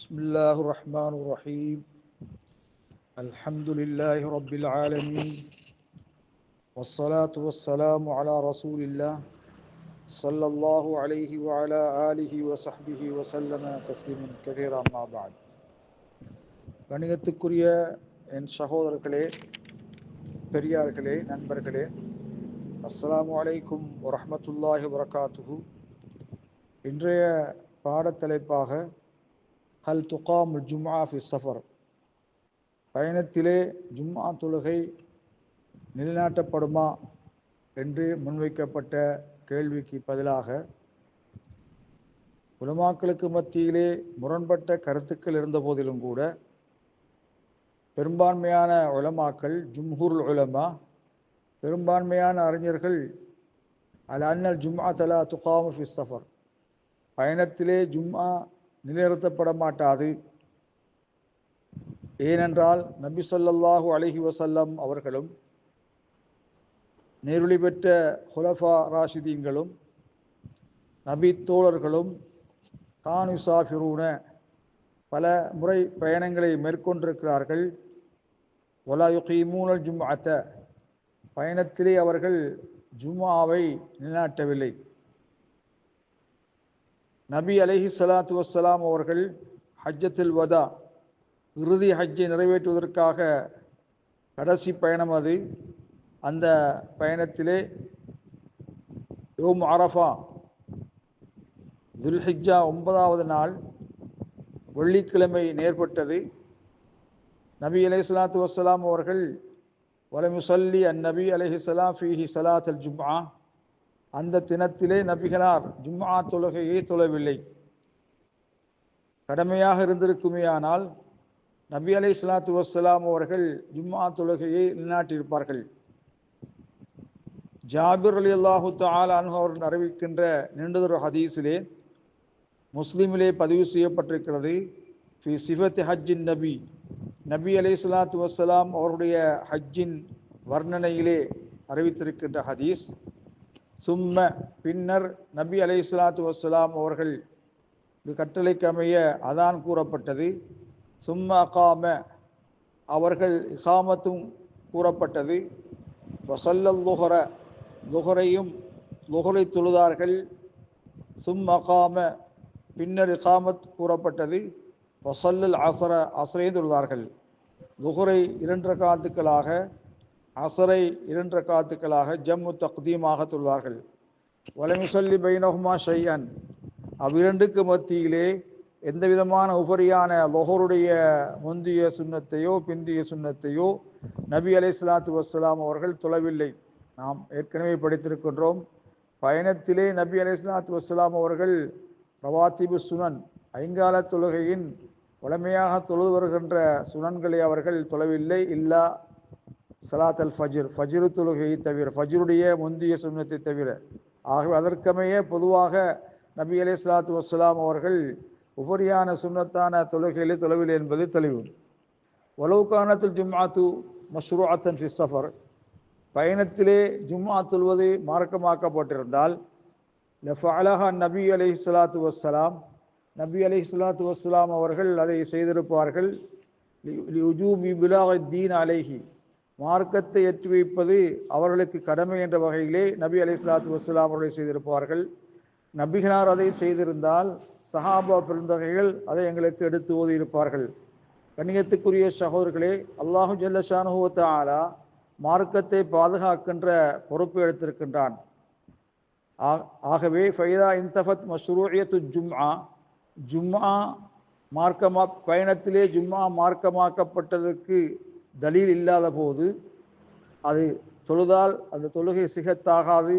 بسم الله الرحمن الرحيم الحمد لله رب العالمين والصلاة والسلام على رسول الله صلى الله عليه وعلى آله وصحبه وسلم تسليما كثيرا ما بعد கணிதத்துக்குரிய என் சகோதரர்களே பெரியார்களே நண்பர்களே அஸ்ஸலாமு அலைக்கும் வரஹ்மத்துல்லாஹி வரகாத்துஹு இன்றைய பாடத்தலைப்பாக ஹல் துகாம் ஜும்ஆ ஃபி சஃபர் பயணத்திலே ஜும்ஆ தொழுகை நிலைநாட்டப்படுமா என்று முன்வைக்கப்பட்ட கேள்விக்கு பதிலாக உலமாக்களுக்கு மத்தியிலே முரண்பட்ட கருத்துக்கள் இருந்த போதிலும் கூட பெரும்பான்மையான உலமாக்கள் ஜும்ஹூர் உலமா பெரும்பான்மையான அறிஞர்கள் அல் அன்னல் ஜும்ஆ தலா துகாமு ஃபி சஃபர் பயணத்திலே ஜும்ஆ நிலைநிறுத்தப்பட மாட்டாது ஏனென்றால் நபி சொல்லாஹு அலஹி வசல்லம் அவர்களும் நேருளி பெற்ற ஹுலஃபா ராஷிதீன்களும் நபி தோழர்களும் கானுசாஃபிரூன பல முறை பயணங்களை மேற்கொண்டிருக்கிறார்கள். ஒலாயுகீமூனல் ஜும்அத்த பயணத்திலே அவர்கள் ஜும்மாவை நிலைநாட்டவில்லை. நபி அலஹி சலாத்து வசலாம் அவர்கள் ஹஜ்ஜத்தில் வதா இறுதி ஹஜ்ஜை நிறைவேற்றுவதற்காக கடைசி பயணம் அது. அந்த பயணத்திலே யோம் அரஃபா துல்ஹிஜா ஒன்பதாவது நாள் வெள்ளிக்கிழமை நேர்பட்டது. நபி அலை சலாத்து வசலாம் அவர்கள் வலமுசல்லி அந் நபி அலஹி சலாம் ஃபீஹி சலாத் அல் ஜும்ஆ அந்த தினத்திலே நபிகளார் ஜும்மா தொழுகையை தொழவில்லை. கடமையாக இருந்திருக்குமேயானால் நபி அலை சலாத்து வசலாம் அவர்கள் ஜும்மா தொழுகையை நிலைநாட்டியிருப்பார்கள். ஜாபிர் அலி அல்லாஹு தாலானு அவர்கள் அறிவிக்கின்ற நீண்டதொரு ஹதீஸிலே முஸ்லீமிலே பதிவு செய்யப்பட்டிருக்கிறது. ஃபி சிவத் ஹஜ்ஜின் நபி. நபி அலை சலாத்து வசலாம் அவருடைய ஹஜ்ஜின் வர்ணனையிலே அறிவித்திருக்கின்ற ஹதீஸ். சும்ம பின்னர் நபி அலை இஸ்லாத்து வசலாம் அவர்கள் கட்டளைக்கு அமைய அதான் கூறப்பட்டது. சும்ம அகாம அவர்கள் இகாமத்தும் கூறப்பட்டது. வசல்லல் லுஹர லுஹரையும் லுஹரை தொழுதார்கள். சும் அகாம பின்னர் இகாமத் கூறப்பட்டது. வசல்லல் அசர அசரையும் தொழுதார்கள். லுஹரை இரண்டு காத்துக்களாக அசரை இரண்டு காத்துக்களாக ஜம்மு தக்தீமாக தொழுதார்கள். வலமிசல்லி பைனஹுமா ஷையன். அவ்விரண்டுக்கு மத்தியிலே எந்த விதமான உபரியான லொஹருடைய முந்திய சுண்ணத்தையோ பிந்திய சுண்ணத்தையோ நபி அலை சலாத்து வசலாம் அவர்கள் தொழவில்லை. நாம் ஏற்கனவே படித்திருக்கின்றோம். பயணத்திலே நபி அலை சலாத்து வசலாம் அவர்கள் ரவாத்திபு சுனன் ஐங்கால தொழுகையின் வளமையாக தொழுது வருகின்ற சுனன்களை அவர்கள் தொழவில்லை. இல்லா சலாத் அல் ஃபஜிர். ஃபஜிரு தொழுகையை தவிர ஃபஜ்ருடைய முந்திய சுண்ணத்தை தவிர. ஆகவே அதற்கமையே பொதுவாக நபி அலை சலாத்து வஸ்லாம் அவர்கள் உபரியான சுண்ணத்தான தொழுகையிலே தொலைவில் என்பது தெளிவு. ஒலவுக்கானத்தில் ஜும்ஆத்து மஷ்ரூஅத்தன் ஃபி சஃபர். பயணத்திலே ஜும்மா தொல்வது மார்க்கமாக்கப்பட்டிருந்தால் லஃபஅலஹா நபி அலி சலாத்து வஸ்ஸலாம் நபி அலி சலாத்து வஸ்ஸலாம் அவர்கள் அதை செய்திருப்பார்கள். தீன் அலைஹி. மார்க்கத்தை ஏற்றி வைப்பது அவர்களுக்கு கடமை என்ற வகையிலே நபி அலி சலாத்து வசலாம் அவர்களை செய்திருப்பார்கள். நபிகளார் அதை செய்திருந்தால் சஹாபா பெருந்தகைகள் அதை எங்களுக்கு எடுத்து ஓதியிருப்பார்கள். கண்ணியத்துக்குரிய சகோதரர்களே அல்லாஹு ஜல்லஷானுவத்த ஆலா மார்க்கத்தை பாதுகாக்கின்ற பொறுப்பு எடுத்திருக்கின்றான். ஆகவே ஃபைதா இன்தஃபத் மஷ்ரூயத்து ஜும்ஆ ஜும்ஆ மார்க்கமா பயணத்திலே ஜும்மா மார்க்கமாக்கப்பட்டதற்கு தலீல் இல்லாத போது அது தொழுதால் அந்த தொழுகை சிகத்தாகாது.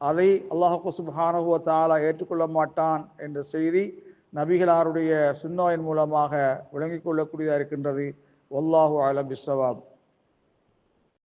அதை அல்லாஹு சுபானஹுவ தாலா ஏற்றுக்கொள்ள மாட்டான் என்ற செய்தி நபிகளாருடைய சுன்னாவின் மூலமாக விளங்கிக் கொள்ளக்கூடியதாக இருக்கின்றது. ஒல்லாஹு அலம் பிஸ்வாப்